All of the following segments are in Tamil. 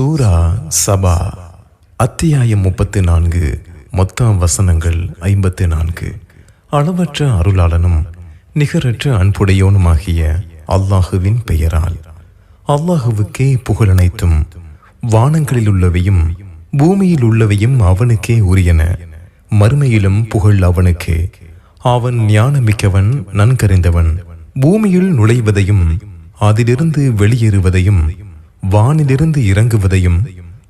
சூரா சபா அத்தியாயம் முப்பத்து நான்கு மொத்த வசனங்கள் ஐம்பத்து நான்கு அளவற்ற அருளாளனும் நிகரற்ற அன்புடையோனுமாகிய அல்லாஹுவின் பெயரால். அல்லாஹுவுக்கே புகழனைத்தும் வானங்களில் உள்ளவையும் பூமியில் உள்ளவையும் அவனுக்கே உரியன. மறுமையிலும் புகழ் அவனுக்கே. அவன் ஞானமிக்கவன் நன்கறிந்தவன். பூமியில் நுழைவதையும் அதிலிருந்து வெளியேறுவதையும் வானிலிருந்து இறங்குவதையும்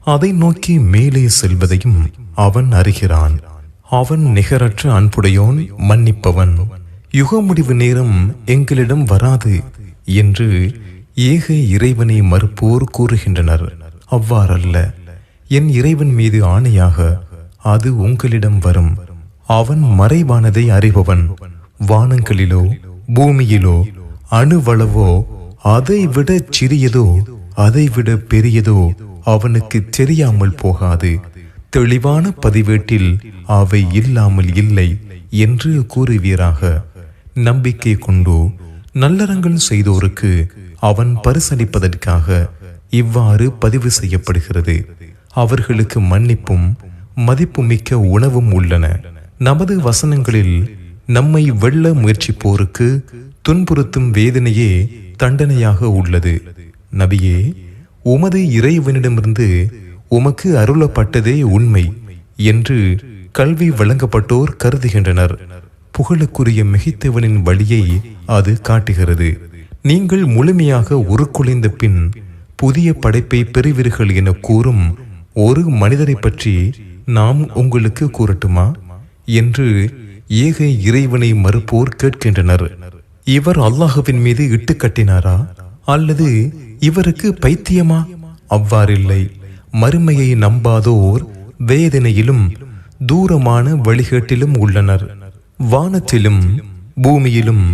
அதை நோக்கி மேலே செல்வதையும் அவன் அறிகிறான். அவன் நிகரற்ற அன்புடையோன் மன்னிப்பவன். யுக முடிவு நேரம் எங்களிடம் வராது என்று ஏக இறைவனை மறுப்போர் கூறுகின்றனர். அவ்வாறல்ல என் இறைவன் மீது ஆணையாக அது உங்களிடம் வரும். அவன் மறைவானதை அறிபவன். வானங்களிலோ பூமியிலோ அணுவளவோ அதை விட சிறியதோ அதைவிட பெரியதோ அவனுக்கு தெரியாமல் போகாது. தெளிவான பதிவேட்டில் அவை இல்லாமல் இல்லை என்று கூறுவீராக. நம்பிக்கை கொண்டு நல்லறங்கள் செய்தோருக்கு அவன் பரிசளிப்பதற்காக இவ்வாறு பதிவு செய்யப்படுகிறது. அவர்களுக்கு மன்னிப்பும் மதிப்புமிக்க உணவும் உள்ளன. நமது வசனங்களில் நம்மை வெல்ல முயற்சிப்போருக்கு துன்புறுத்தும் வேதனையே தண்டனையாக உள்ளது. நபியே உமது இறைவனிடமிருந்து உமக்கு அருளப்பட்டதே உண்மை என்று கல்வி வழங்கப்பட்டோர் கருதுகின்றனர். புகழுக்குரிய மிகித்தவனின் வழியை அது காட்டுகிறது. நீங்கள் முழுமையாக உருக்குலைந்த பின் புதிய படைப்பை பெறுவீர்கள் என கூறும் ஒரு மனிதரை பற்றி நாம் உங்களுக்கு கூறட்டுமா? என்று ஏக இறைவனை மறுப்போர் கேட்கின்றனர். இவர் அல்லாஹுவின் மீது இட்டு கட்டினாரா? அல்லது இவருக்கு பைத்தியமா? அவ்வாறில்லை. மறுமையை நம்பாதோர் வேதனையிலும் தூரமான வழிகேட்டிலும் உள்ளனர். வானத்திலும் பூமியிலும்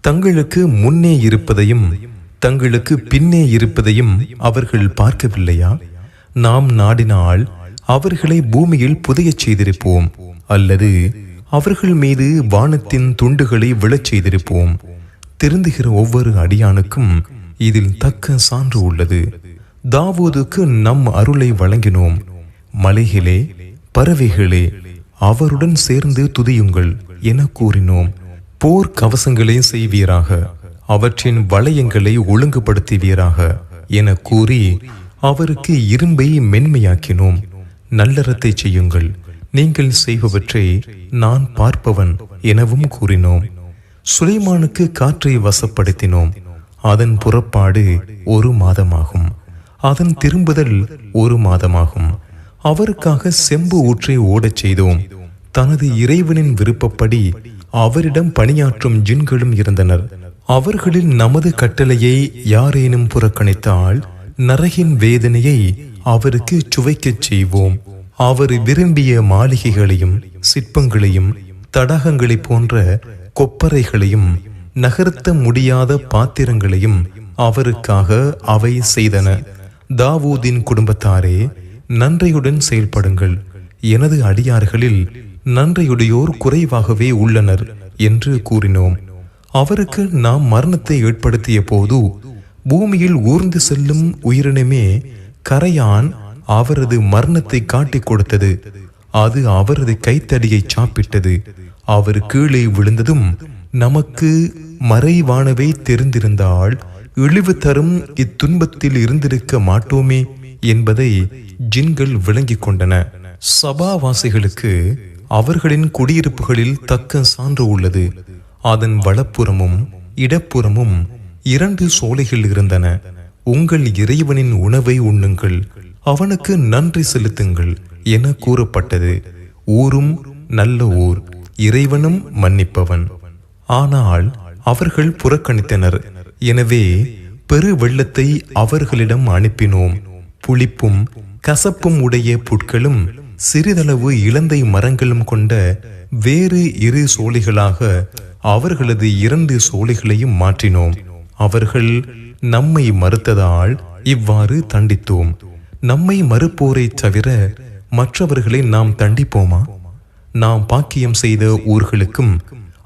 தங்களுக்கு முன்னே இருப்பதையும் தங்களுக்கு பின்னே இருப்பதையும் அவர்கள் பார்க்கவில்லையா? நாம் நாடினால் அவர்களை பூமியில் புதையச் செய்திருப்போம் அல்லது அவர்கள் மீது வானத்தின் துண்டுகளை விழச் செய்திருப்போம். திருந்துகிற ஒவ்வொரு அடியானுக்கும் இதில் தக்க சான்று உள்ளது. தாவூதுக்கு நம் அருளை வழங்கினோம். மலைகளே பறவைகளே அவருடன் சேர்ந்து துதியுங்கள் என கூறினோம். போர் கவசங்களை செய்வீராக. அவற்றின் வளையங்களை ஒழுங்குபடுத்துவீராக என கூறி அவருக்கு இரும்பை மென்மையாக்கினோம். நல்லறத்தை செய்யுங்கள். நீங்கள் செய்பவற்றை நான் பார்ப்பவன் எனவும் கூறினோம். சுலைமானுக்கு காற்றை வசப்படுத்தினோம். அதன் புறப்பாடு ஒரு மாதமாகும். அதன் திரும்புதல் ஒரு மாதமாகும். அவருக்காக செம்பு ஊற்றை ஓடச் செய்தோம். தனது இறைவனின் விருப்பப்படி அவரிடம் பணியாற்றும் ஜின்களும் இருந்தனர். அவர்களில் நமது கட்டளையை யாரேனும் புறக்கணித்தால் நரகின் வேதனையை அவருக்கு சுவைக்கச் செய்வோம். அவர் விரும்பிய மாளிகைகளையும் சிற்பங்களையும் தடாகங்களை போன்ற கொப்பரைகளையும் நகர்த்த முடியாத பாத்திரங்களையும் அவருக்காக அவை செய்தன. தாவூதின் குடும்பத்தாரே நன்றையுடன் செயல்படுங்கள். எனது அடியார்களில் நன்றையுடையோர் குறைவாகவே உள்ளனர் என்று கூறினோம். அவருக்கு நாம் மரணத்தை ஏற்படுத்திய போது பூமியில் ஊர்ந்து செல்லும் உயிரினமே கரையான் அவரது மரணத்தை காட்டிக் கொடுத்தது. அது அவரது கைத்தடியை சாப்பிட்டது. அவர் கீழே விழுந்ததும் நமக்கு மறைவானவை தெரிந்திருந்தால் இழிவு தரும் இத்துன்பத்தில் இருந்திருக்க மாட்டோமே என்பதை ஜின்கள் விளங்கிக் கொண்டன. சபாவாசிகளுக்கு அவர்களின் குடியிருப்புகளில் தக்க சான்று உள்ளது. அதன் வலப்புறமும் இடப்புறமும் இரண்டு சோலைகள் இருந்தன. உங்கள் இறைவனின் உணவை உண்ணுங்கள் அவனுக்கு நன்றி செலுத்துங்கள் என கூறப்பட்டது. ஊரும் நல்ல ஊர் இறைவனும் மன்னிப்பவன். ஆனால் அவர்கள் புறக்கணித்தனர். எனவே பெரு வெள்ளத்தை அவர்களிடம் அனுப்பினோம். புளிப்பும் கசப்பும் உடைய புட்களும் சிறிதளவு இலந்தை மரங்களும் கொண்ட வேறு இரு சோலைகளாக அவர்களது இரண்டு சோலைகளையும் மாற்றினோம். அவர்கள் நம்மை மறுத்ததால் இவ்வாறு தண்டித்தோம். நம்மை மறுப்போரை தவிர மற்றவர்களை நாம் தண்டிப்போமா? நாம் பாக்கியம் செய்த ஊர்களுக்கும்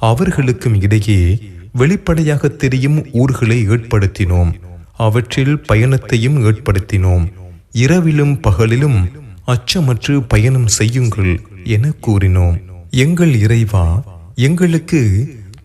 அவர்களுக்கும் இடையே வெளிப்படையாக தெரியும் ஊர்களை ஏற்படுத்தினோம். அவற்றில் பயணத்தையும் ஏற்படுத்தினோம். இரவிலும் பகலிலும் அச்சமற்று பயணம் செய்யுங்கள் என கூறினோம். எங்கள் இறைவா எங்களுக்கு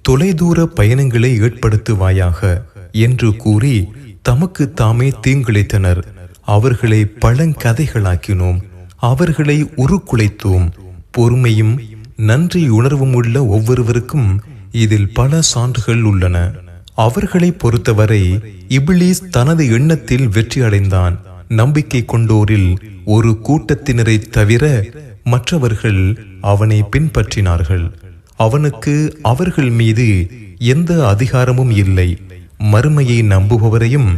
தொலைதூர பயணங்களை ஏற்படுத்துவாயாக என்று கூறி தமக்கு தாமே தீங்கிழைத்தனர். அவர்களை பழங்கதைகளாக்கினோம். அவர்களை உருக்குலைத்தோம். பொறுமையும் நன்றி உணர்வும் உள்ள ஒவ்வொருவருக்கும் இதில் பல சான்றுகள் உள்ளன. அவர்களை பொறுத்தவரை இபிலிஸ் தனது எண்ணத்தில் வெற்றி அடைந்தான் நம்பிக்கை கொண்டோரில் ஒரு கூட்டத்தினரை தவிர மற்றவர்கள் அவனை பின்பற்றினார்கள். அவனுக்கு அவர்கள் மீது எந்த அதிகாரமும் இல்லை. மறுமையை நம்புபவரையும்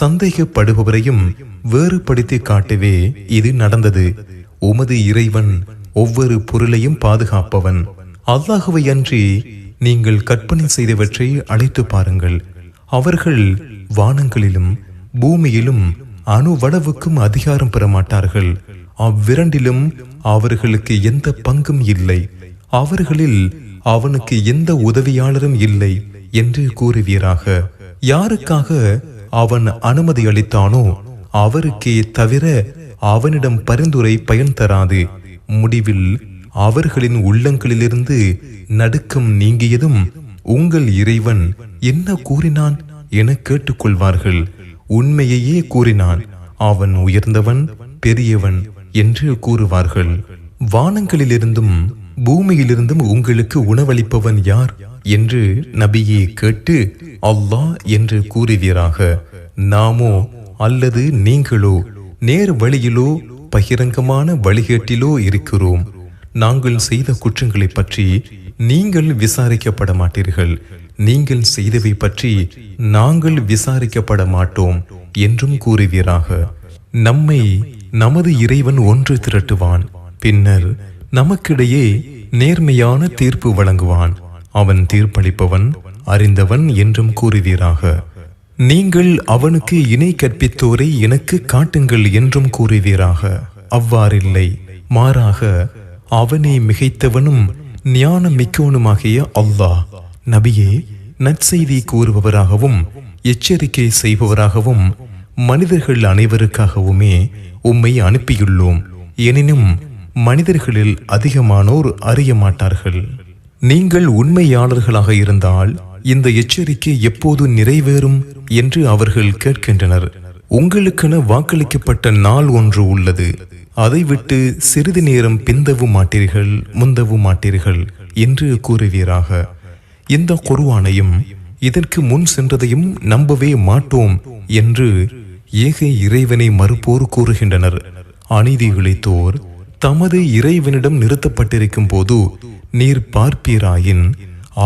சந்தேகப்படுபவரையும் வேறுபடுத்தி காட்டவே இது நடந்தது. உமது இறைவன் ஒவ்வொரு பொருளையும் பாதுகாப்பவன். அல்லாஹுவை அன்றி நீங்கள் கற்பனை செய்தவற்றை அழைத்து பாருங்கள். அவர்கள் வானங்களிலும் பூமியிலும் அணுவளவுக்கும் அதிகாரம் பெற மாட்டார்கள் அவ்விரண்டிலும் அவர்களுக்கு எந்த பங்கும் இல்லை. அவர்களில் அவனுக்கு எந்த உதவியாளரும் இல்லை என்று கூறுவீராக. யாருக்காக அவன் அனுமதி அளித்தானோ அவருக்கே தவிர அவனிடம் பரிந்துரை பயன் தராது. முடிவில் அவர்களின் உள்ளங்களிலிருந்து நடுக்கம் நீங்கியதும் உங்கள் இறைவன் என்ன கூறினான் என கேட்டுக்கொள்வார்கள். உண்மையையே கூறினான் அவன் உயர்ந்தவன் பெரியவன் என்று கூறுவார்கள். வானங்களிலிருந்தும் பூமியிலிருந்தும் உங்களுக்கு உணவளிப்பவன் யார் என்று நபியே கேட்டு அல்லாஹ் என்று கூறுவீராக. நாமோ அல்லது நீங்களோ நேர் வழியிலோ பகிரங்கமான வழிகேட்டிலோ இருக்கிறோம். நாங்கள் செய்த குற்றங்களை பற்றி நீங்கள் விசாரிக்கப்பட மாட்டீர்கள். நீங்கள் செய்தவை பற்றி நாங்கள் விசாரிக்கப்பட மாட்டோம் என்றும் கூறுவீராக. நம்மை நமது இறைவன் ஒன்று திரட்டுவான். பின்னர் நமக்கிடையே நேர்மையான தீர்ப்பு வழங்குவான். அவன் தீர்ப்பளிப்பவன் அறிந்தவன் என்றும் கூறுவீராக. நீங்கள் அவனுக்கு இணை கற்பித்தோரை எனக்கு காட்டுங்கள் என்றும் கூறுவீராக. அவ்வாறில்லை. மாறாக அவனை மிகைத்தவனும் ஞானம் மிக்கவனுமாகிய அல்லாஹ் நபியே நற்செய்தி கூறுபவராகவும் எச்சரிக்கை செய்பவராகவும் மனிதர்கள் அனைவருக்காகவுமே உம்மை அனுப்பியுள்ளோம். எனினும் மனிதர்களில் அதிகமானோர் அறிய மாட்டார்கள் நீங்கள் உண்மையாளர்களாக இருந்தால் இந்த எச்சரிக்கை எப்போது நிறைவேறும் என்று அவர்கள் கேட்கின்றனர். உங்களுக்கென வாக்களிக்கப்பட்ட நாள் ஒன்று உள்ளது. அதை விட்டு சிறிது நேரம் பிந்தவும் மாட்டீர்கள் முந்தவும் மாட்டீர்கள் என்று கூறுவீராக. இந்த குருவானையும் இதற்கு முன் சென்றதையும் நம்பவே மாட்டோம் என்று ஏக இறைவனை மறுப்போர் கூறுகின்றனர். அநீதி இழைத்தோர் தமது இறைவனிடம் நிறுத்தப்பட்டிருக்கும் போது நீர் பார்ப்பீராயின்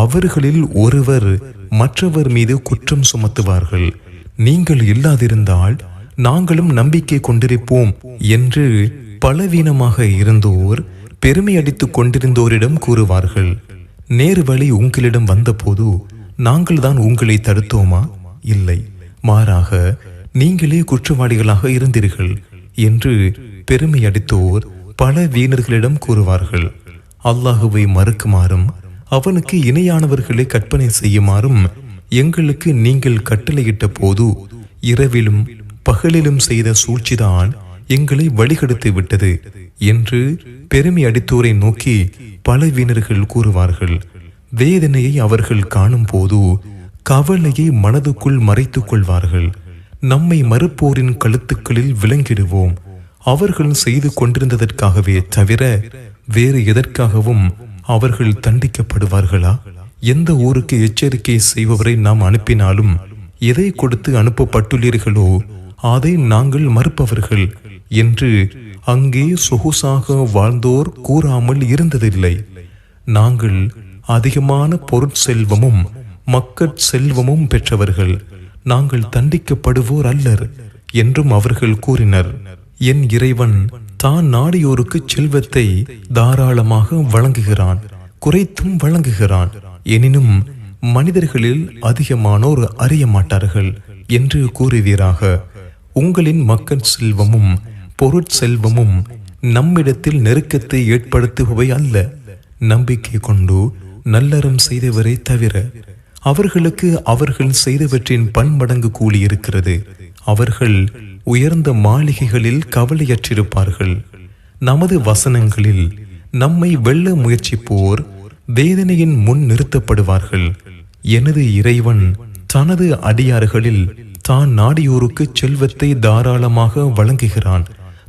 அவர்களில் ஒருவர் மற்றவர் மீது குற்றம் சுமத்துவார்கள். நீங்கள் இல்லாதிருந்தால் நாங்களும் நம்பிக்கை கொண்டிருப்போம் என்று பலவீனமாக இருந்தோர் பெருமை அடித்துக் கொண்டிருந்தோரிடம் கூறுவார்கள். நேரு வழி உங்களிடம் வந்தபோது நாங்கள் தான் உங்களை தடுத்தோமா? இல்லை. மாறாக நீங்களே குற்றவாளிகளாக இருந்தீர்கள் என்று பெருமை அடித்தோர் பல வீணர்களிடம் கூறுவார்கள். அல்லாஹுவை மறுக்குமாறும் அவனுக்கு இணையானவர்களை கற்பனை செய்யுமாறும் எங்களுக்கு நீங்கள் கட்டளையிட்ட போது இரவிலும் பகலிலும் செய்த சூழ்ச்சிதான் எங்களை வழிகெடுத்து விட்டது என்று பெருமை அடித்தோரை நோக்கி பல வீணர்கள் கூறுவார்கள். வேதனையை அவர்கள் காணும் போது கவலையை மனதுக்குள் மறைத்துக் கொள்வார்கள். நம்மை மறுப்போரின் கழுத்துக்களில் விளங்கிடுவோம். அவர்கள் செய்து கொண்டிருந்ததற்காகவே தவிர வேறு எதற்காகவும் அவர்கள் தண்டிக்கப்படுவார்களா? எந்த ஊருக்கு எச்சரிக்கை செய்பவரை நாம் அனுப்பினாலும் எதை கொடுத்து அனுப்பப்பட்டுள்ளீர்களோ அதை நாங்கள் மறுப்பவர்கள் என்று அங்கே சொகுசாக வாழ்ந்தோர் கூறாமல் இருந்ததில்லை. நாங்கள் அதிகமான பொருட்செல்வமும் மக்கட் செல்வமும் பெற்றவர்கள். நாங்கள் தண்டிக்கப்படுவோர் அல்லர் என்றும் அவர்கள் கூறினர். என் இறைவன் தான் நாடியோருக்கு செல்வத்தை தாராளமாக வழங்குகிறான் குறைத்தும் வழங்குகிறான். எனினும் மனிதர்களில் அதிகமானோர் அறிய மாட்டார்கள் என்று கூறுவீராக. உங்களின் மக்கள் செல்வமும் பொருட்செல்வமும் நம்மிடத்தில் நெருக்கத்தை ஏற்படுத்துபவை அல்ல. நம்பிக்கை கொண்டு நல்லறம் செய்தவரை தவிர அவர்களுக்கு அவர்கள் செய்தவற்றின் பன்மடங்கு கூலி இருக்கிறது. அவர்கள் உயர்ந்த மாளிகைகளில் கவலையற்றிருப்பார்கள். நமது வசனங்களில் நம்மை வெல்ல முயற்சிப்போர் வேதனையின் முன் நிறுத்தப்படுவார்கள். எனது இறைவன் தனது அடியார்களில் தான் நாடியோருக்கு செல்வத்தை தாராளமாக வழங்குகிறான்.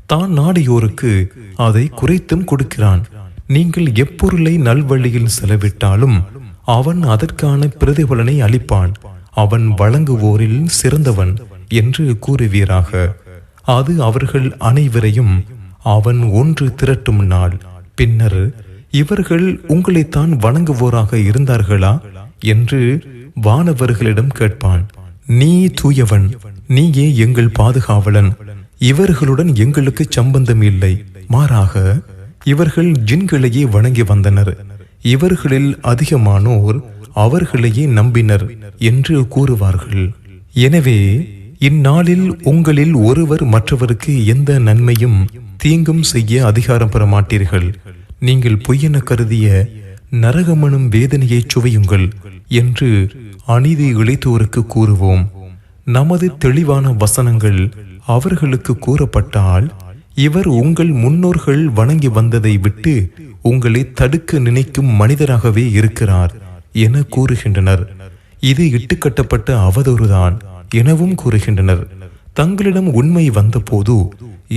தான் நாடியோருக்கு அதை குறைத்தும் கொடுக்கிறான். நீங்கள் எப்பொருளை நல்வழியில் செலவிட்டாலும் அவன் அதற்கான பிரதிபலனை அளிப்பான். அவன் வழங்குவோரில் சிறந்தவன். என்று கூறுவீராக. அது அவர்கள் அனைவரையும் அவன் ஒன்று திரட்டும் நாள். பின்னர் இவர்கள் உங்களைத்தான் வணங்குவோராக இருந்தார்களா? என்று வானவர்களிடம் கேட்பான். நீ தூயவன் நீயே எங்கள் பாதுகாவலன். இவர்களுடன் எங்களுக்கு சம்பந்தம் இல்லை. மாறாக இவர்கள் ஜின்களையே வணங்கி வந்தனர். இவர்களில் அதிகமானோர் அவர்களையே நம்பினர் என்று கூறுவார்கள். எனவே இந்நாளில் உங்களில் ஒருவர் மற்றவருக்கு எந்த நன்மையும் தீங்கும் செய்ய அதிகாரம் பெற மாட்டீர்கள் நீங்கள் பொய்யென கருதிய நரகமனும் வேதனையை சுவையுங்கள் என்று அநீதி இழைத்தோருக்கு கூறுவோம். நமது தெளிவான வசனங்கள் அவர்களுக்கு கூறப்பட்டால் இவர் உங்கள் முன்னோர்கள் வணங்கி வந்ததை விட்டு உங்களை தடுக்க நினைக்கும் மனிதராகவே இருக்கிறார் என கூறுகின்றனர். இது இட்டுக்கட்டப்பட்ட அவதூறுதான். எனவும் கூறுகின்றனர். தங்களிடம் உண்மை வந்தபோது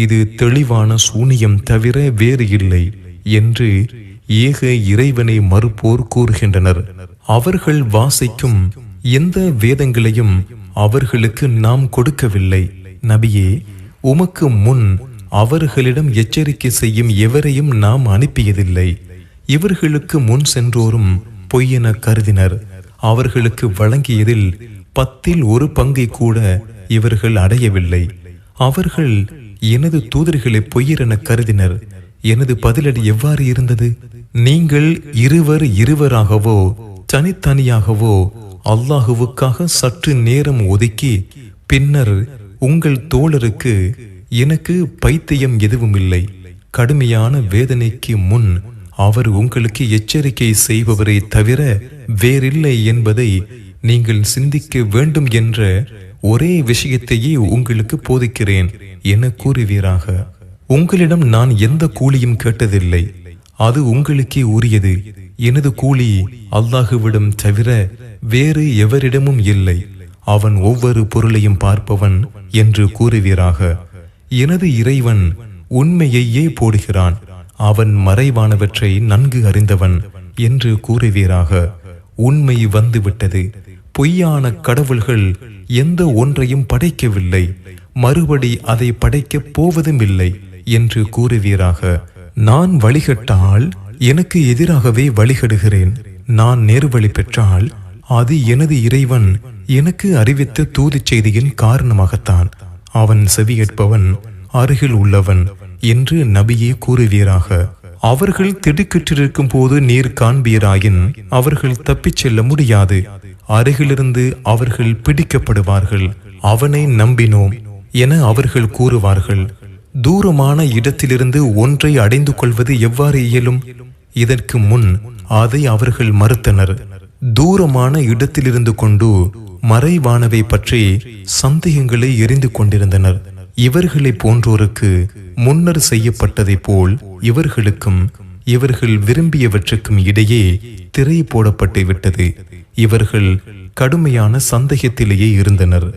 இது தெளிவான சூனியம் தவிர வேறு இல்லை என்று ஏக இறைவனை மறுப்போர் கூறுகின்றனர். அவர்கள் வாசிக்கும் எந்த வேதங்களையும் அவர்களுக்கு நாம் கொடுக்கவில்லை. நபியே உமக்கு முன் அவர்களிடம் எச்சரிக்கை செய்யும் எவரையும் நாம் அனுப்பியதில்லை. இவர்களுக்கு முன் சென்றோரும் பொய்யென கருதினர். அவர்களுக்கு வழங்கியதில் பத்தில் ஒரு பங்கை கூட இவர்கள் அடையவில்லை. அவர்கள் எனது தூதர்களை பொய்யரென கருதினர். எனது பதிலடி எவ்வாறு இருந்தது? நீங்கள் இருவர் இருவராகவோ தனித்தனியாகவோ அல்லாஹுவுக்காக சற்று நேரம் ஒதுக்கி பின்னர் உங்கள் தோழருக்கு எனக்கு பைத்தியம் எதுவும் இல்லை கடுமையான வேதனைக்கு முன் அவர் உங்களுக்கு எச்சரிக்கை செய்பவரை தவிர வேறில்லை என்பதை நீங்கள் சிந்திக்க வேண்டும் என்ற ஒரே விஷயத்தையே உங்களுக்கு போதிக்கிறேன் என கூறுவீராக. உங்களிடம் நான் எந்த கூலியும் கேட்டதில்லை. அது உங்களுக்கே உரியது. எனது கூலி அல்லாஹுவிடம் தவிர வேறு எவரிடமும் இல்லை. அவன் ஒவ்வொரு பொருளையும் பார்ப்பவன் என்று கூறுவீராக. எனது இறைவன் உண்மையையே போடுகிறான். அவன் மறைவானவற்றை நன்கு அறிந்தவன் என்று கூறுவீராக. உண்மை வந்துவிட்டது. பொய்யான கடவுள்கள் எந்த ஒன்றையும் படைக்கவில்லை. மறுபடி அதை படைக்கப் போவதும் இல்லை என்று கூறுவீராக. நான் வழிகட்டால் எனக்கு எதிராகவே வழிகடுகிறேன். நான் நேர்வழி பெற்றால் அது எனது இறைவன் எனக்கு அறிவித்த தூதுச் செய்தியின் காரணமாகத்தான். அவன் செவியேற்பவன் அருகில் உள்ளவன் என்று நபியே கூறுவீராக. அவர்கள் திடுக்கிட்டிருக்கும் போது நீர் காண்பீராயின் அவர்கள் தப்பிச் செல்ல முடியாது. அருகிலிருந்து அவர்கள் பிடிக்கப்படுவார்கள். அவனை நம்பினோம் என அவர்கள் கூறுவார்கள். தூரமான இடத்திலிருந்து ஒன்றை அடைந்து கொள்வது எவ்வாறு இயலும்? இதற்கு முன் அதை அவர்கள் மறுத்தனர். தூரமான இடத்திலிருந்து கொண்டு மறைவானவை பற்றி சந்தேகங்களை எரிந்து கொண்டிருந்தனர். இவர்களை போன்றோருக்கு முன்னர் செய்யப்பட்டதைப் போல் இவர்களுக்கும் இவர்கள் விரும்பியவற்றுக்கும் இடையே திரை போடப்பட்டு விட்டது. இவர்கள் கடுமையான சந்தேகத்திலேயே இருந்தனர்.